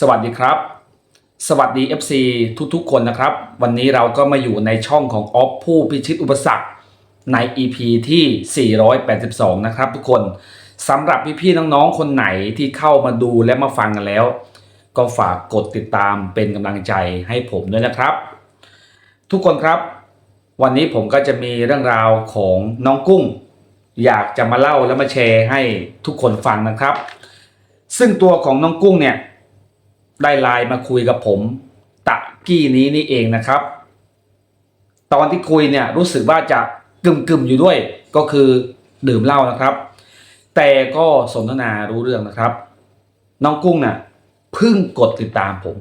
สวัสดีครับ สวัสดี FC ทุกๆ คนนะครับ วันนี้เราก็มาอยู่ในช่องของออฟผู้พิชิตอุปสรรคใน EP ที่ 482 นะครับทุกคนสำหรับพี่ๆน้องๆ คนไหนที่เข้ามาดูและมาฟังกันแล้ว ก็ฝากกดติดตามเป็นกำลังใจให้ผมด้วยนะครับ ทุกคนครับ วันนี้ผมก็จะมีเรื่องราวของน้องกุ้ง อยากจะมาเล่าและมาแชร์ให้ทุกคนฟังนะครับ ซึ่งตัวของน้องกุ้งเนี่ย ได้ไลน์มาคุยกับผมตะกี้นี้นี่เองนะครับ ตอนที่คุยเนี่ยรู้สึกว่าจะกึ่มกึมๆอยู่ด้วย ก็คือดื่มเหล้านะครับ แต่ก็สนทนารู้เรื่องนะครับ น้องกุ้งน่ะเพิ่งกดติดตามผม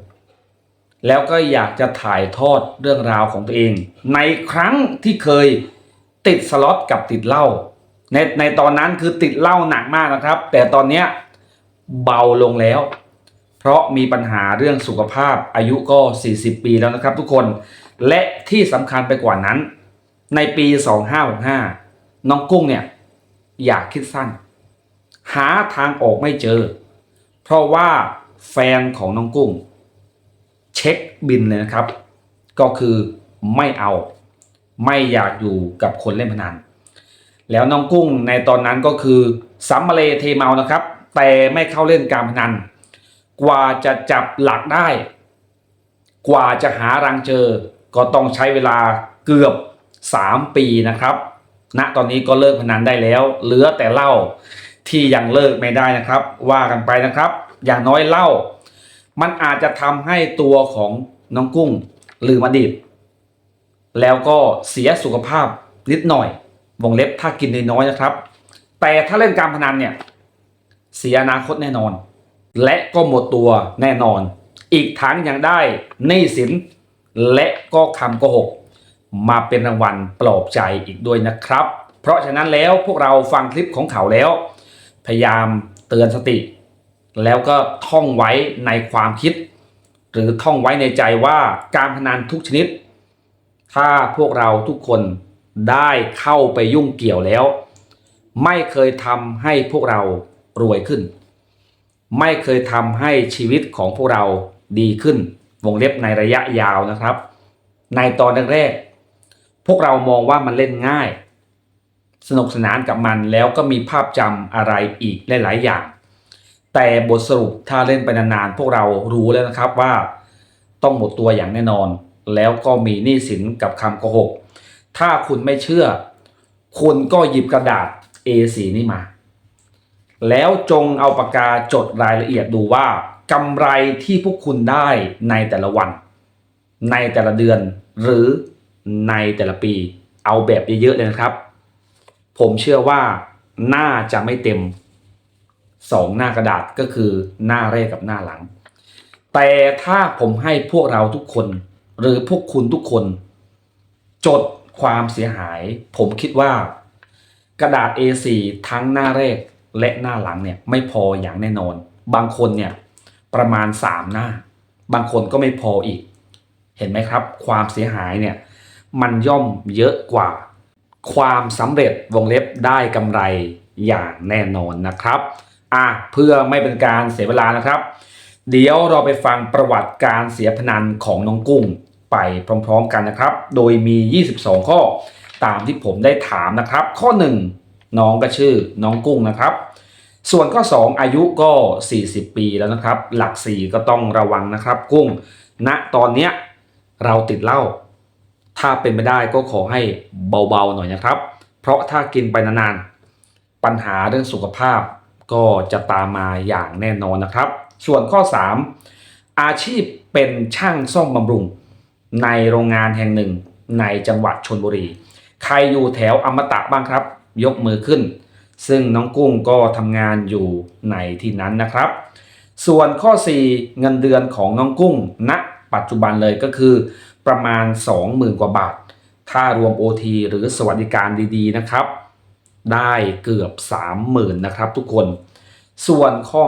แล้วก็อยากจะถ่ายทอดเรื่องราวของตัวเอง ในครั้งที่เคยติดสล็อตกับติดเหล้าในในตอนนั้นคือติดเหล้าหนักมากนะครับ แต่ตอนเนี้ยเบาลงแล้ว เพราะมีปัญหาเรื่องสุขภาพอายุก็ 40 ปีแล้วนะครับทุกคน และที่สำคัญไปกว่านั้น ในปี 2565 น้องกุ้งเนี่ยอยากคิดสั้น หาทางออกไม่เจอ เพราะว่าแฟนของน้องกุ้ง เช็คบินเลยนะครับ ก็คือไม่เอาไม่อยากอยู่กับคนเล่นพนัน แล้วน้องกุ้งในตอนนั้นก็คือสัมมาเลเทเมานะครับ แต่ไม่เข้าเล่นการพนัน กว่าจะจับหลักได้ กว่าจะหารังเจอ ก็ต้องใช้เวลาเกือบ 3 ปีนะครับณตอนนี้ก็เลิกพนันได้แล้ว เหลือแต่เหล้าที่ยังเลิกไม่ได้นะครับ ว่ากันไปนะครับ อย่างน้อยเหล้ามันอาจจะทำให้ตัวของน้องกุ้งลืมอดีตแล้วก็เสียสุขภาพนิดหน่อย วงเล็บถ้ากินน้อยๆนะครับ แต่ถ้าเล่นการพนันเนี่ย เสียอนาคตแน่นอน และก็หมดตัวแน่นอน อีกทั้งยังได้หนี้สิน และก็คำโกหก มาเป็นรางวัลปลอบใจอีกด้วยนะครับ เพราะฉะนั้นแล้วพวกเราฟังคลิปของเขาแล้ว พยายามเตือนสติ แล้วก็ท่องไว้ในความคิด หรือท่องไว้ในใจว่าการพนันทุกชนิด ถ้าพวกเราทุกคนได้เข้าไปยุ่งเกี่ยวแล้ว ไม่เคยทำให้พวกเรารวยขึ้น ไม่เคยทำให้ชีวิตของพวกเราดีขึ้น วงเล็บในระยะยาวนะครับ ในตอนแรกๆพวกเรามองว่ามันเล่นง่าย สนุกสนานกับมันแล้วก็มีภาพจำอะไรอีกหลายๆอย่าง แต่บทสรุปถ้าเล่นไปนานๆพวกเรารู้แล้วนะครับว่าต้องหมดตัวอย่างแน่นอน แล้วก็มีหนี้สินกับคำโกหก ถ้าคุณไม่เชื่อ คุณก็หยิบกระดาษ A4 นี่มา แล้วจงเอาปากกาจดรายละเอียดดูว่ากำไรที่พวกคุณได้ในแต่ละวัน ในแต่ละเดือน หรือในแต่ละปี เอาแบบเยอะๆเลยนะครับ ผมเชื่อว่าน่าจะไม่เต็มสองหน้ากระดาษก็คือหน้าแรกกับหน้าหลัง แต่ถ้าผมให้พวกเราทุกคน หรือพวกคุณทุกคน จดความเสียหาย ผมคิดว่า กระดาษ A4 ทั้งหน้าแรก และหน้าหลังเนี่ยไม่พออย่างแน่นอน บางคนเนี่ยประมาณ 3 หน้า บางคนก็ไม่พออีก เห็นไหมครับ ความเสียหายเนี่ยมันย่อมเยอะกว่า ความสำเร็จวงเล็บได้กำไรอย่างแน่นอนนะครับอะเพื่อไม่เป็นการเสียเวลานะครับ เดี๋ยวเราไปฟังประวัติการเสียพนันของน้องกุ้งไปพร้อมๆกันนะครับ โดยมี 22 ข้อตามที่ผมได้ถามนะครับ ข้อ 1 น้องก็ชื่อน้องกุ้งนะครับ ส่วนข้อ 2 อายุก็ 40 ปีแล้วนะครับ หลัก 4 ก็ต้องระวังนะครับ กุ้งณตอนเนี้ยเราติดเหล้าถ้าเป็นไปได้ก็ขอให้เบาๆหน่อยนะครับ เพราะถ้ากินไปนานๆปัญหาเรื่องสุขภาพก็จะตามมาอย่างแน่นอนนะครับ ส่วนข้อ 3 อาชีพเป็นช่างซ่อมบำรุง ในโรงงานแห่งหนึ่งในจังหวัดชนบุรี ใครอยู่แถวอมตะบ้างครับ ยกมือขึ้น ซึ่งน้องกุ้งก็ทำงานอยู่ในที่นั้นนะครับ ส่วนข้อ 4 เงินเดือนของน้องกุ้งณปัจจุบันเลยก็คือ ประมาณ 20,000 กว่าบาท ถ้ารวม OT หรือสวัสดิการดีๆนะครับ ได้เกือบ 30,000นะครับทุกคน ส่วนข้อ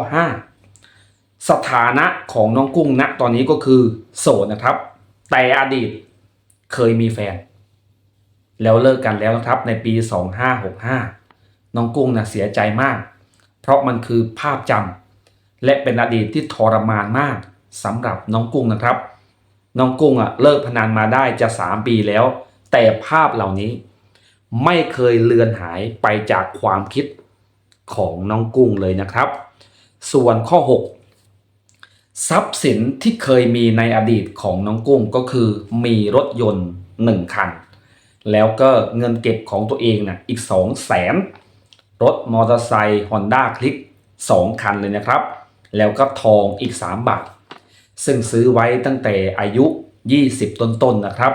5 สถานะของน้องกุ้งณตอนนี้ก็คือโสดนะครับ แต่อดีตเคยมีแฟน แล้วเลิกกันแล้วนะครับในปี 2565 น้องกุ้งนะเสียใจมาก เพราะมันคือภาพจำและเป็นอดีตที่ทรมานมากสำหรับน้องกุ้งนะครับ น้องกุ้งอะเลิกพนันมาได้จะ 3 ปีแล้ว แต่ภาพเหล่านี้ ไม่เคยเลือนหายไปจากความคิดของน้องกุ้งเลยนะครับ ส่วนข้อ 6 ทรัพย์สินที่เคยมีในอดีตของน้องกุ้งก็คือมีรถยนต์ 1 คัน แล้วก็เงินเก็บของตัวเองนะ่ะอีก 2 0 0แสนรถมอเตอร์ไซค์ฮอนด้าคลิก2 คันเลยนะครับ แล้วก็ทองอีก 3 บาท ซึ่งซื้อไว้ตั้งแต่อายุ 20 ต้นๆนนะครับ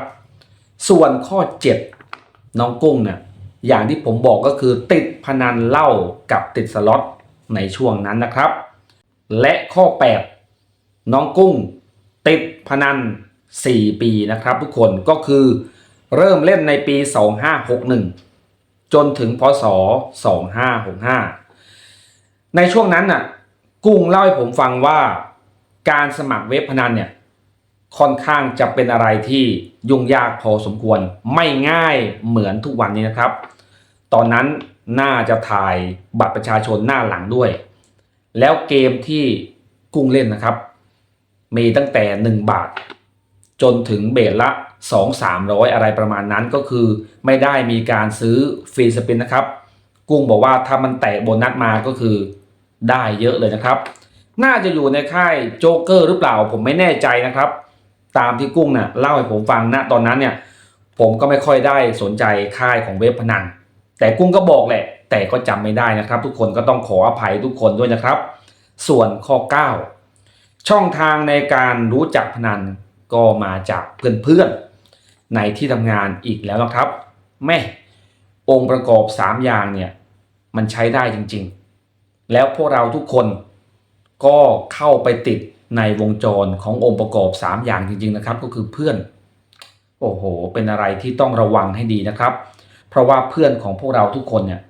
ส่วนข้อ 7 น้องกุ้งเนี่ยอย่างที่ผมบอกก็คือติดพนันเหล้ากับติดสล็อตในช่วงนั้นนะครับ และข้อ 8 น้องกุ้งติดพนัน 4 ปีนะครับ ทุกคนก็คือ เริ่มเล่นในปี 2561 จนถึงพศ 2565 ในช่วงนั้นน่ะกุ้งเล่าให้ผมฟังว่าการสมัครเว็บพนันเนี่ยค่อนข้างจะเป็นอะไรที่ยุ่งยากพอสมควรไม่ง่ายเหมือนทุกวันนี้นะครับ ตอนนั้นน่าจะถ่ายบัตรประชาชนหน้าหลังด้วย แล้วเกมที่กุ้งเล่นนะครับ มีตั้งแต่ 1 บาท จนถึงเบสละ 2 300 อะไรประมาณนั้นก็คือไม่ได้มีการซื้อฟรีสปินนะครับ กุ้งบอกว่าถ้ามันแตะโบนัสมาก็คือได้เยอะเลยนะครับ น่าจะอยู่ในค่ายโจ๊กเกอร์หรือเปล่าผมไม่แน่ใจนะครับ ตามที่กุ้งน่ะเล่าให้ผมฟังณตอนนั้นเนี่ยผมก็ไม่ค่อยได้สนใจค่ายของเว็บพนัน แต่กุ้งก็บอกแหละ แต่ก็จำไม่ได้นะครับ ทุกคนก็ต้องขออภัยทุกคนด้วยนะครับ ส่วนข้อ 9 ช่องทางในการรู้จักพนันก็มาจากเพื่อนๆ ในที่ทำงานอีกแล้วนะครับ แม่องค์ประกอบ 3 อย่างเนี่ยมันใช้ได้จริงๆ แล้วพวกเราทุกคนก็เข้าไปติดในวงจรขององค์ประกอบ 3 อย่างจริงๆนะครับ ก็คือเพื่อน โอ้โห เป็นอะไรที่ต้องระวังให้ดีนะครับ เพราะว่าเพื่อนของพวกเราทุกคนเนี่ย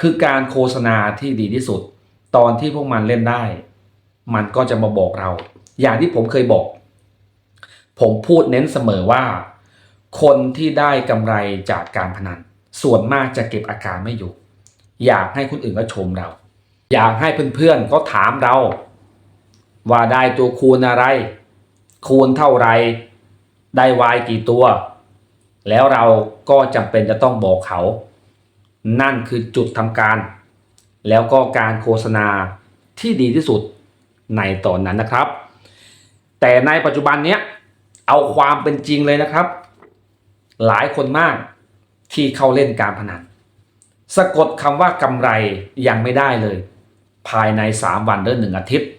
คือการโฆษณาที่ดีที่สุด ตอนที่พวกมันเล่นได้ มันก็จะมาบอกเรา อย่างที่ผมเคยบอก ผมพูดเน้นเสมอว่า คนที่ได้กำไรจากการพนัน ส่วนมากจะเก็บอาการไม่อยู่ อยากให้คนอื่นก็ชมเรา อยากให้เพื่อนๆก็ถามเรา ว่าได้ตัวคูณอะไร คูณเท่าไร ได้วายกี่ตัว แล้วเราก็จำเป็นจะต้องบอกเขา นั่นคือจุดทำการ แล้วก็การโฆษณาที่ดีที่สุดในตอนนั้นนะครับ แต่ในปัจจุบันเนี้ยเอาความเป็นจริงเลยนะครับ หลายคนมากที่เข้าเล่นการพนันสะกดคำว่ากำไรยังไม่ได้เลย ภายใน 3 วันหรือหนึ่งอาทิตย์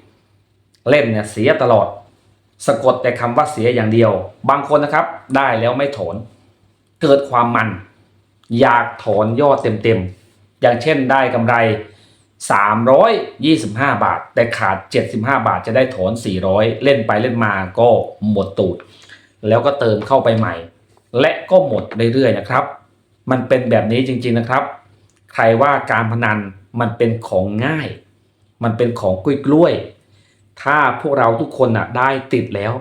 เล่นเนี่ยเสียตลอด สะกดแต่คำว่าเสียอย่างเดียว บางคนนะครับได้แล้วไม่ถอน เกิดความมัน อยากถอนยอดเต็มๆ อย่างเช่นได้กำไร 325 บาท แต่ขาด 75 บาทจะได้ถอน 400 เล่นไปเล่นมาก็หมดตูด แล้วก็เติมเข้าไปใหม่ และก็หมดเรื่อยๆนะครับ มันเป็นแบบนี้จริงๆนะครับ ใครว่าการพนันมันเป็นของง่าย มันเป็นของกล้วยๆถ้าพวกเราทุกคนน่ะได้ติดแล้ว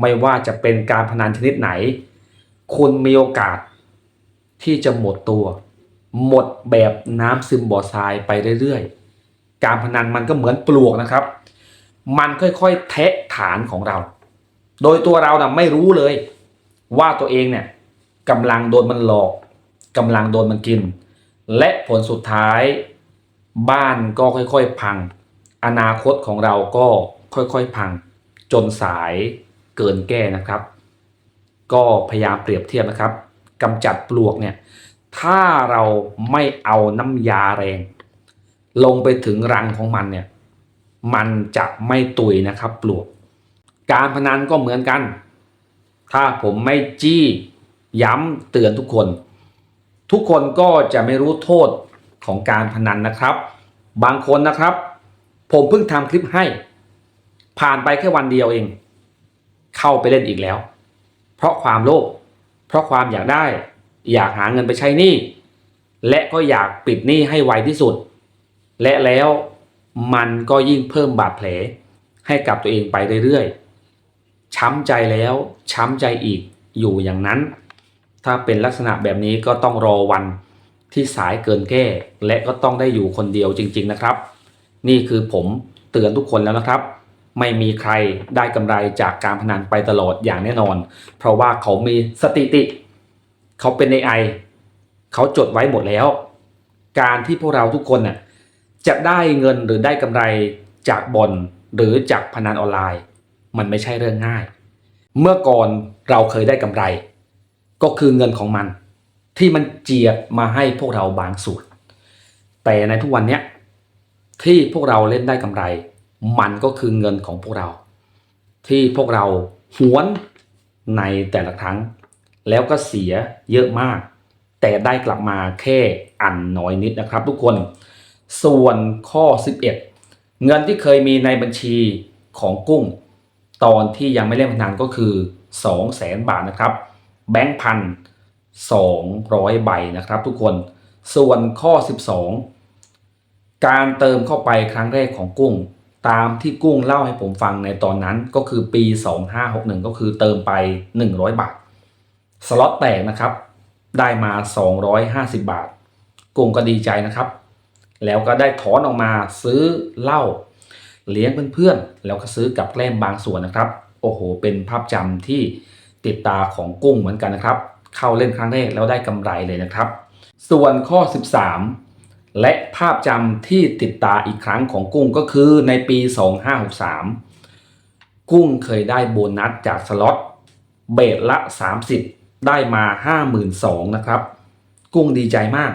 ไม่ว่าจะเป็นการพนันชนิดไหน คุณมีโอกาสที่จะหมดตัว หมดแบบน้ำซึมบ่อทรายไปเรื่อยๆ การพนันมันก็เหมือนปลวกนะครับ มันค่อยๆ แทะฐานของเรา โดยตัวเราน่ะไม่รู้เลยว่าตัวเองเนี่ย กำลังโดนมันหลอกกำลังโดนมันกิน และผลสุดท้าย บ้านก็ค่อยๆพัง อนาคตของเราก็ค่อยๆพัง จนสายเกินแก้นะครับ ก็พยายามเปรียบเทียบนะครับกำจัดปลวกเนี่ยถ้าเราไม่เอาน้ำยาแรง ลงไปถึงรังของมันเนี่ยมันจะไม่ตุยนะครับปลวก การพนันก็เหมือนกัน ถ้าผมไม่จี้ ย้ำเตือนทุกคน ทุกคนก็จะไม่รู้โทษของการพนันนะครับ บางคนนะครับ ผมเพิ่งทำคลิปให้ ผ่านไปแค่วันเดียวเอง เข้าไปเล่นอีกแล้ว เพราะความโลภเพราะความอยากได้ อยากหาเงินไปใช้หนี้และก็อยากปิดหนี้ให้ไวที่สุด และแล้วมันก็ยิ่งเพิ่มบาดแผลให้กับตัวเองไปเรื่อยๆ ช้ำใจแล้วช้ำใจอีกอยู่อย่างนั้น ถ้าเป็นลักษณะแบบนี้ก็ต้องรอวันที่สายเกินแก้ และก็ต้องได้อยู่คนเดียวจริง ๆนะครับ นี่คือผมเตือนทุกคนแล้วนะครับ ไม่มีใครได้กำไรจากการพนันไปตลอดอย่างแน่นอน เพราะว่าเขามีสถิติ เขาเป็น AI เขาจดไว้หมดแล้ว การที่พวกเราทุกคนน่ะจะได้เงินหรือได้กำไรจากบอลหรือจากพนันออนไลน์ มันไม่ใช่เรื่องง่าย เมื่อก่อนเราเคยได้กำไร ก็คือเงินของมัน ที่มันเจียดมาให้พวกเราบางส่วน แต่ในทุกวันเนี้ยที่พวกเราเล่นได้กำไร มันก็คือเงินของพวกเรา ที่พวกเราหวนในแต่ละครั้ง แล้วก็เสียเยอะมาก แต่ได้กลับมาแค่อันน้อยนิดนะครับ ทุกคน ส่วนข้อ 11 เงินที่เคยมีในบัญชีของกุ้ง ตอนที่ยังไม่เล่นพนันก็คือ 2 0 0แสนบาทนะครับ แบงค์พันสองร้อยใบนะครับทุกคน ส่วนข้อ 12 การเติมเข้าไปครั้งแรกของกุ้ง ตามที่กุ้งเล่าให้ผมฟังในตอนนั้นก็คือปี 2561 ก็คือเติมไป 100 บาท สล็อตแตกนะครับ ได้มา 250 บาท กุ้งก็ดีใจนะครับ แล้วก็ได้ถอนออกมาซื้อเหล้าเลี้ยงเพื่อนๆ แล้วก็ซื้อกับแกล้มบางส่วนนะครับ โอ้โห เป็นภาพจำที่ ติดตาของกุ้งเหมือนกันนะครับ เข้าเล่นครั้งแรกแล้วได้กำไรเลยนะครับ ส่วนข้อ 13 และภาพจำที่ติดตาอีกครั้งของกุ้งก็คือในปี 2563 กุ้งเคยได้โบนัสจากสล็อตเบทละ 30 ได้มา 52,000นะครับ กุ้งดีใจมาก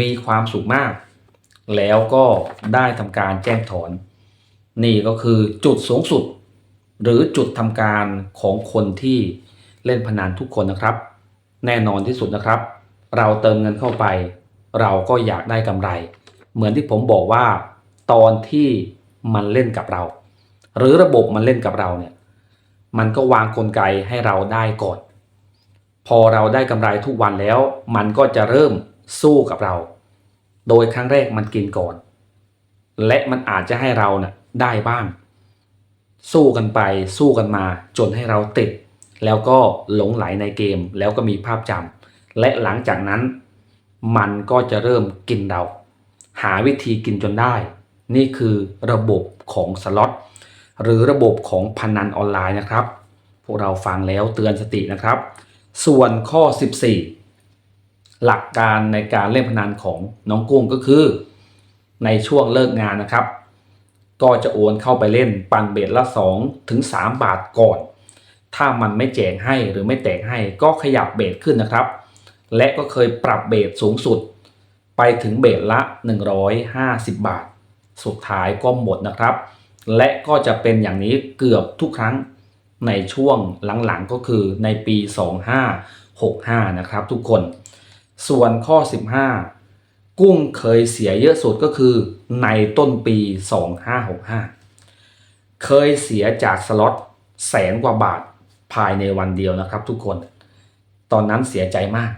มีความสุขมาก แล้วก็ได้ทำการแจ้งถอน นี่ก็คือจุดสูงสุด หรือจุดทำการของคนที่ เล่นพนันทุกคนนะครับ แน่นอนที่สุดนะครับ เราเติมเงินเข้าไป เราก็อยากได้กำไร เหมือนที่ผมบอกว่า ตอนที่มันเล่นกับเรา หรือระบบมันเล่นกับเราเนี่ยมันก็วางกลไกให้เราได้ก่อน พอเราได้กำไรทุกวันแล้ว มันก็จะเริ่มสู้กับเรา โดยครั้งแรกมันกินก่อน และมันอาจจะให้เราเนะ่ะได้บ้าง สู้กันไปสู้กันมาจนให้เราติด แล้วก็หลงไหลในเกมแล้วก็มีภาพจำและหลังจากนั้น มันก็จะเริ่มกินเรา หาวิธีกินจนได้ นี่คือระบบของสล็อตหรือระบบของพนันออนไลน์นะครับ พวกเราฟังแล้วเตือนสตินะครับ ส่วนข้อ 14 หลักการในการเล่นพนันของน้องกุ้งก็คือ ในช่วงเลิกงานนะครับ ก็จะโอนเข้าไปเล่นปันเบทละ 2 ถึง 3 บาทก่อน ถ้ามันไม่แจกให้หรือไม่แตกให้ก็ขยับเบทขึ้นนะครับ และก็เคยปรับเบทสูงสุด ไปถึงเบทละ 150 บาท สุดท้ายก็หมดนะครับ และก็จะเป็นอย่างนี้เกือบทุกครั้งในช่วงหลังๆก็คือในปี 2565 นะครับทุกคน ส่วนข้อ 15 กุ้งเคยเสียเยอะสุดก็คือในต้นปี 2565 เคยเสียจากสล็อตแสนกว่าบาท ภายในวันเดียวนะครับทุกคน ตอนนั้นเสียใจมาก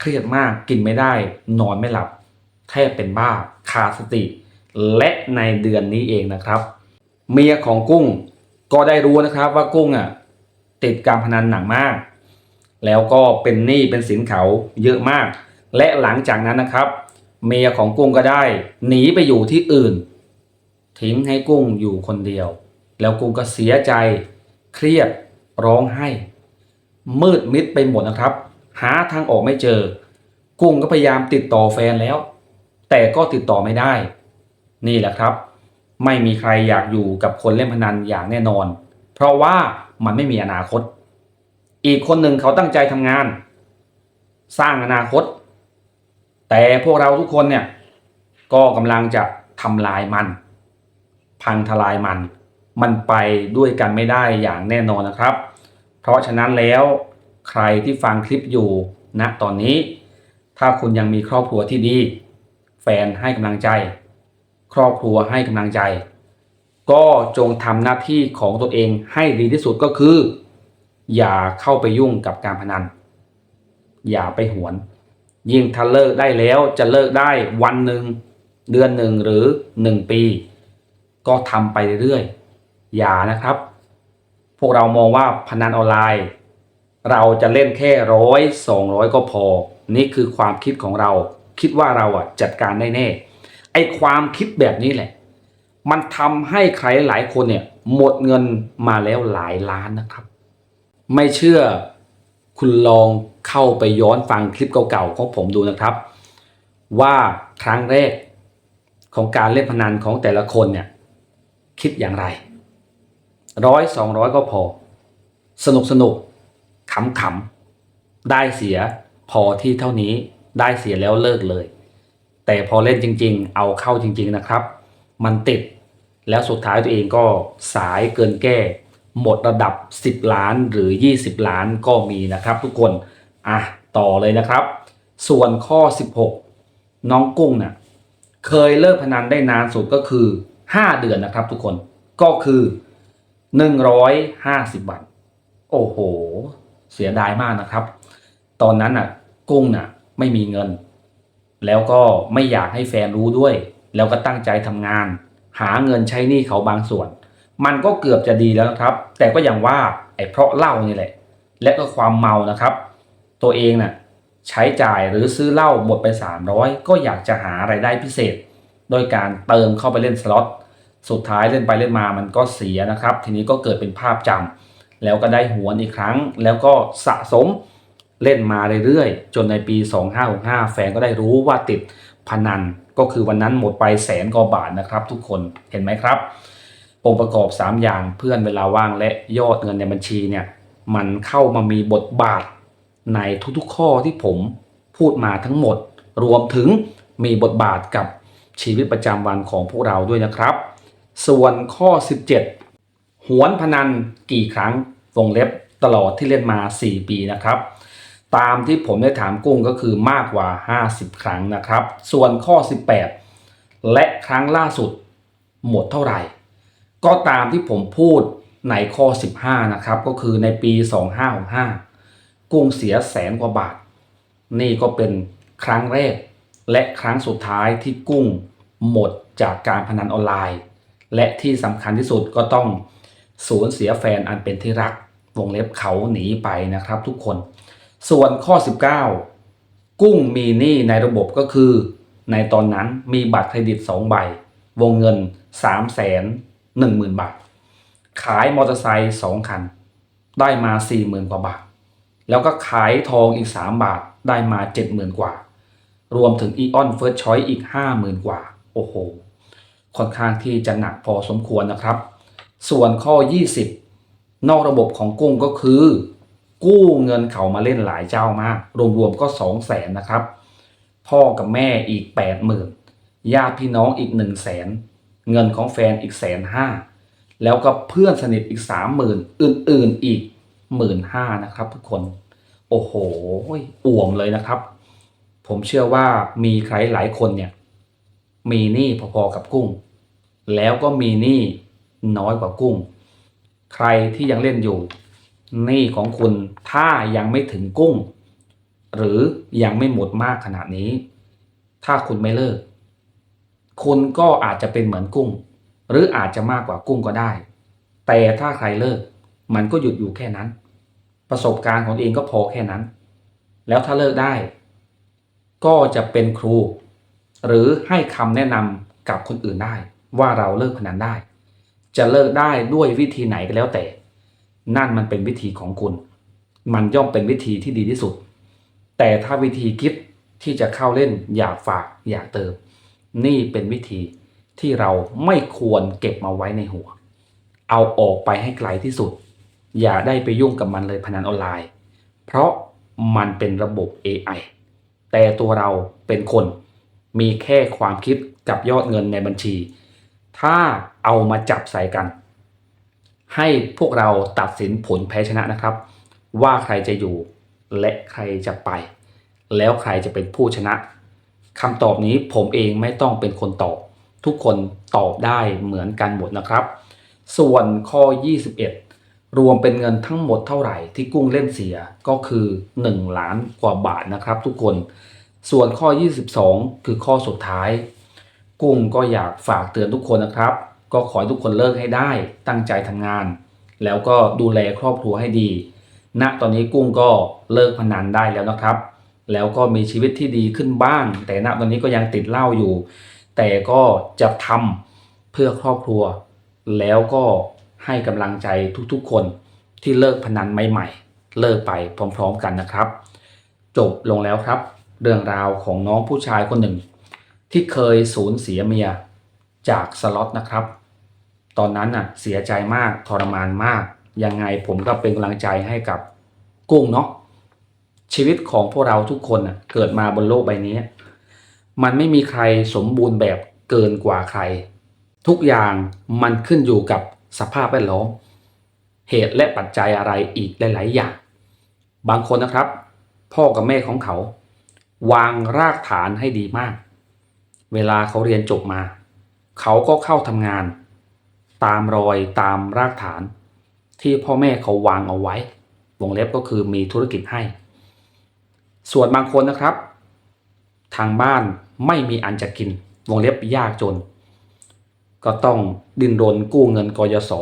เครียดมากกินไม่ได้ นอนไม่หลับ แทบเป็นบ้าขาดสติ และในเดือนนี้เองนะครับ เมียของกุ้งก็ได้รู้นะครับว่ากุ้งอะติดการพนันหนักมาก แล้วก็เป็นหนี้เป็นสินเขาเยอะมาก และหลังจากนั้นนะครับ เมียของกุ้งก็ได้ หนีไปอยู่ที่อื่น ทิ้งให้กุ้งอยู่คนเดียว แล้วกุ้งก็เสียใจเครียด ร้องไห้ มืดมิดไปหมดนะครับ หาทางออกไม่เจอ กุ้งก็พยายามติดต่อแฟนแล้ว แต่ก็ติดต่อไม่ได้ นี่แหละครับ ไม่มีใครอยากอยู่กับคนเล่นพนันอย่างแน่นอน เพราะว่ามันไม่มีอนาคต อีกคนหนึ่งเขาตั้งใจทำงาน สร้างอนาคต แต่พวกเราทุกคนเนี่ยก็กำลังจะทำลายมัน พังทลายมัน มันไปด้วยกันไม่ได้อย่างแน่นอนนะครับ เพราะฉะนั้นแล้วใครที่ฟังคลิปอยู่ณตอนนี้ ถ้าคุณยังมีครอบครัวที่ดี แฟนให้กำลังใจ ครอบครัวให้กำลังใจ ก็จงทำหน้าที่ของตัวเองให้ดีที่สุดก็คือ อย่าเข้าไปยุ่งกับการพนัน อย่าไปหวน ยิ่งถ้าเลิกได้แล้วจะเลิกได้วันหนึ่งเดือนหนึ่งหรือหนึ่งปี ก็ทำไปเรื่อยๆอย่านะครับ พวกเรามองว่าพนันออนไลน์ เราจะเล่นแค่ร้อยสองร้อยก็พอ นี่คือความคิดของเรา คิดว่าเราอะจัดการได้แน่ไอ้ความคิดแบบนี้แหละ มันทำให้ใครหลายคนเนี่ยหมดเงินมาแล้วหลายล้านนะครับ ไม่เชื่อคุณลองเข้าไปย้อนฟังคลิปเก่าๆของผมดูนะครับ ว่าครั้งแรกของการเล่นพนันของแต่ละคนเนี่ยคิดอย่างไร ร้อยสองร้อยก็พอ สนุกสนุกขำขำได้เสียพอที่เท่านี้ได้เสียแล้วเลิกเลย แต่พอเล่นจริง ๆ เอาเข้าจริง ๆนะครับ มันติดแล้วสุดท้ายตัวเองก็สายเกินแก้ หมดระดับ 10 ล้านหรือ 20 ล้านก็มีนะครับทุกคนอะต่อเลยนะครับ ส่วนข้อ 16 น้องกุ้งน่ะเคยเลิกพนันได้นานสุดก็คือ 5 เดือนนะครับทุกคนก็คือ 150วันโอ้โห เสียดายมากนะครับ ตอนนั้นน่ะ กุ้งน่ะ ไม่มีเงิน แล้วก็ไม่อยากให้แฟนรู้ด้วย แล้วก็ตั้งใจทำงาน หาเงินใช้หนี้เขาบางส่วน มันก็เกือบจะดีแล้วนะครับ แต่ก็อย่างว่าไอ้เพราะเหล้านี่แหละ และก็ความเมานะครับ ตัวเองน่ะใช้จ่ายหรือซื้อเหล้าหมดไป 300 ก็อยากจะหาไรายได้พิเศษ โดยการเติมเข้าไปเล่นสล็อต สุดท้ายเล่นไปเล่นมามันก็เสียนะครับ ทีนี้ก็เกิดเป็นภาพจำแล้วก็ได้หวนอีกครั้ง แล้วก็สะสมเล่นมาเรื่อยๆ จนในปี 2565 แฟนก็ได้รู้ว่าติดพนันก็คือวันนั้นหมดไปแสนกว่าบาทนะครับ ทุกคนเห็นไหมครับองค์ประกอบ 3 อย่างเพื่อนเวลาว่างและยอดเงินในบัญชีเนี่ยมันเข้ามามีบทบาทในทุกๆข้อที่ผมพูดมาทั้งหมด รวมถึงมีบทบาทกับชีวิตประจำวันของพวกเราด้วยนะครับ ส่วนข้อ 17 หวนพนันกี่ครั้งวงเล็บตลอดที่เล่นมา 4 ปีนะครับ ตามที่ผมได้ถามกุ้งก็คือมากกว่า 50 ครั้งนะครับ ส่วนข้อ 18 และครั้งล่าสุดหมดเท่าไหร่ ก็ตามที่ผมพูดในข้อ 15 นะครับ ก็คือในปี 2565 กุ้งเสียแสนกว่าบาท นี่ก็เป็นครั้งแรก และครั้งสุดท้ายที่กุ้งหมดจากการพนันออนไลน์ และที่สำคัญที่สุดก็ต้องสูญเสียแฟนอันเป็นที่รัก วงเล็บเขาหนีไปนะครับทุกคน ส่วนข้อ 19 กุ้งมีหนี้ในระบบก็คือ ในตอนนั้นมีบัตรเครดิต 2 ใบ วงเงิน 3 1 0 0 0 0 บาท ขายมอเตอร์ไซค์2คัน ได้มา 40,000 กว่าบาท แล้วก็ขายทองอีก 3 บาทได้มา 70,000 กว่า รวมถึงอีออนเฟิร์สชอยอีก 50,000 กว่า โอ้โห ค่อนข้างที่จะหนักพอสมควรนะครับ ส่วนข้อ 20 นอกระบบของกุ้งก็คือ กู้เงินเขามาเล่นหลายเจ้ามาก รวมๆก็2 0 0แสนนะครับ พ่อกับแม่อีก 80,000ญาติพี่น้องอีก 1 0 0 0 0แสนเงินของแฟนอีกแสนห้าแล้วก็เพื่อนสนิทอีก 30,000 อื่นๆอีก 1 5ื่นนะครับทุกคนโอ้โหอ่วมเลยนะครับ ผมเชื่อว่ามีใครหลายคนเนี่ย มีหนี้พอๆกับกุ้ง แล้วก็มีหนี้น้อยกว่ากุ้ง ใครที่ยังเล่นอยู่หนี้ของคุณถ้ายังไม่ถึงกุ้ง หรือยังไม่หมดมากขนาดนี้ ถ้าคุณไม่เลิก คุณก็อาจจะเป็นเหมือนกุ้ง หรืออาจจะมากกว่ากุ้งก็ได้ แต่ถ้าใครเลิก มันก็หยุดอยู่แค่นั้น ประสบการณ์ของเองก็พอแค่นั้น แล้วถ้าเลิกได้ ก็จะเป็นครู หรือให้คำแนะนำกับคนอื่นได้ ว่าเราเลิกพนันได้ จะเลิกได้ด้วยวิธีไหนก็แล้วแต่ นั่นมันเป็นวิธีของคุณ มันย่อมเป็นวิธีที่ดีที่สุด แต่ถ้าวิธีคิดที่จะเข้าเล่นอยากฝากอยากเติม นี่เป็นวิธีที่เราไม่ควรเก็บมาไว้ในหัว เอาออกไปให้ไกลที่สุด อย่าได้ไปยุ่งกับมันเลยพนันออนไลน์ เพราะมันเป็นระบบ AI แต่ตัวเราเป็นคนมีแค่ความคิดกับยอดเงินในบัญชี ถ้าเอามาจับใส่กัน ให้พวกเราตัดสินผลแพ้ชนะนะครับ ว่าใครจะอยู่และใครจะไป แล้วใครจะเป็นผู้ชนะคำตอบนี้ผมเองไม่ต้องเป็นคนตอบ ทุกคนตอบได้เหมือนกันหมดนะครับ ส่วนข้อ 21 รวมเป็นเงินทั้งหมดเท่าไหร่ที่กุ้งเล่นเสียก็คือ 1 ล้านกว่าบาทนะครับทุกคน ส่วนข้อ 22 คือข้อสุดท้าย กุ้งก็อยากฝากเตือนทุกคนนะครับ ก็ขอให้ทุกคนเลิกให้ได้ตั้งใจทำงาน แล้วก็ดูแลครอบครัวให้ดีณตอนนี้กุ้งก็เลิกพนันได้แล้วนะครับ แล้วก็มีชีวิตที่ดีขึ้นบ้าง แต่ณตอนนี้ก็ยังติดเหล้าอยู่ แต่ก็จะทำเพื่อครอบครัว แล้วก็ให้กำลังใจทุกๆคนที่เลิกพนันใหม่ๆ เลิกไปพร้อมๆกันนะครับ จบลงแล้วครับ เรื่องราวของน้องผู้ชายคนหนึ่ง ที่เคยสูญเสียเมียจากสล็อตนะครับ ตอนนั้นน่ะเสียใจมากทรมานมาก ยังไงผมก็เป็นกำลังใจให้กับกุ้งเนาะชีวิตของพวกเราทุกคนน่ะเกิดมาบนโลกใบนี้ มันไม่มีใครสมบูรณ์แบบเกินกว่าใคร ทุกอย่างมันขึ้นอยู่กับสภาพแวดล้อมเหตุและปัจจัยอะไรอีกหลาย ๆ อย่าง บางคนนะครับ พ่อกับแม่ของเขา วางรากฐานให้ดีมาก เวลาเขาเรียนจบมา เขาก็เข้าทำงาน ตามรอยตามรากฐาน ที่พ่อแม่เขาวางเอาไว้ วงเล็บก็คือมีธุรกิจให้ ส่วนบางคนนะครับ ทางบ้านไม่มีอันจะกิน วงเล็บยากจน ก็ต้องดิ้นรนกู้เงินกยศ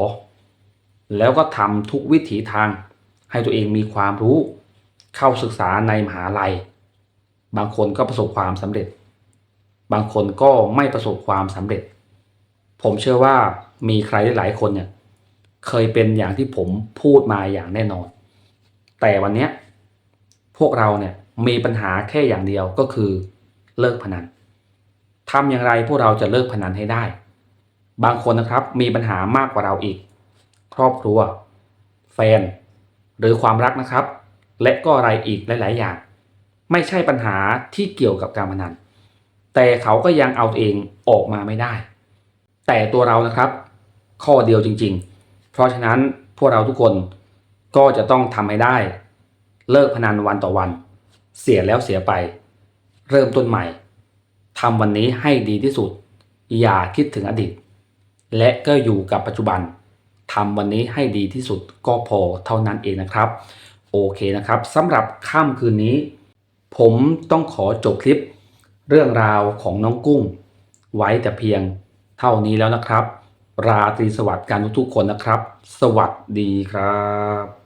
แล้วก็ทำทุกวิถีทาง ให้ตัวเองมีความรู้ เข้าศึกษาในมหาลัย บางคนก็ประสบความสำเร็จ บางคนก็ไม่ประสบความสำเร็จ ผมเชื่อว่ามีใครหลายคนเนี่ยเคยเป็นอย่างที่ผมพูดมาอย่างแน่นอน แต่วันนี้พวกเราเนี่ยมีปัญหาแค่อย่างเดียวก็คือเลิกพนันทำอย่างไรพวกเราจะเลิกพนันให้ได้ บางคนนะครับมีปัญหามากกว่าเราอีก ครอบครัว แฟน หรือความรักนะครับ และก็อะไรอีกหลาย ๆ อย่าง ไม่ใช่ปัญหาที่เกี่ยวกับการพนัน แต่เขาก็ยังเอาตัวเองออกมาไม่ได้ แต่ตัวเรานะครับ ข้อเดียวจริง ๆ เพราะฉะนั้นพวกเราทุกคนก็จะต้องทำให้ได้ เลิกพนันวันต่อวัน เสียแล้วเสียไป เริ่มต้นใหม่ทำวันนี้ให้ดีที่สุด อย่าคิดถึงอดีต และก็อยู่กับปัจจุบันทำวันนี้ให้ดีที่สุดก็พอเท่านั้นเองนะครับ โอเคนะครับสำหรับค่ำคืนนี้ ผมต้องขอจบคลิป เรื่องราวของน้องกุ้ง ไว้แต่เพียงเท่านี้แล้วนะครับ ราตรีสวัสดิ์การทุกๆคนนะครับ สวัสดีครับ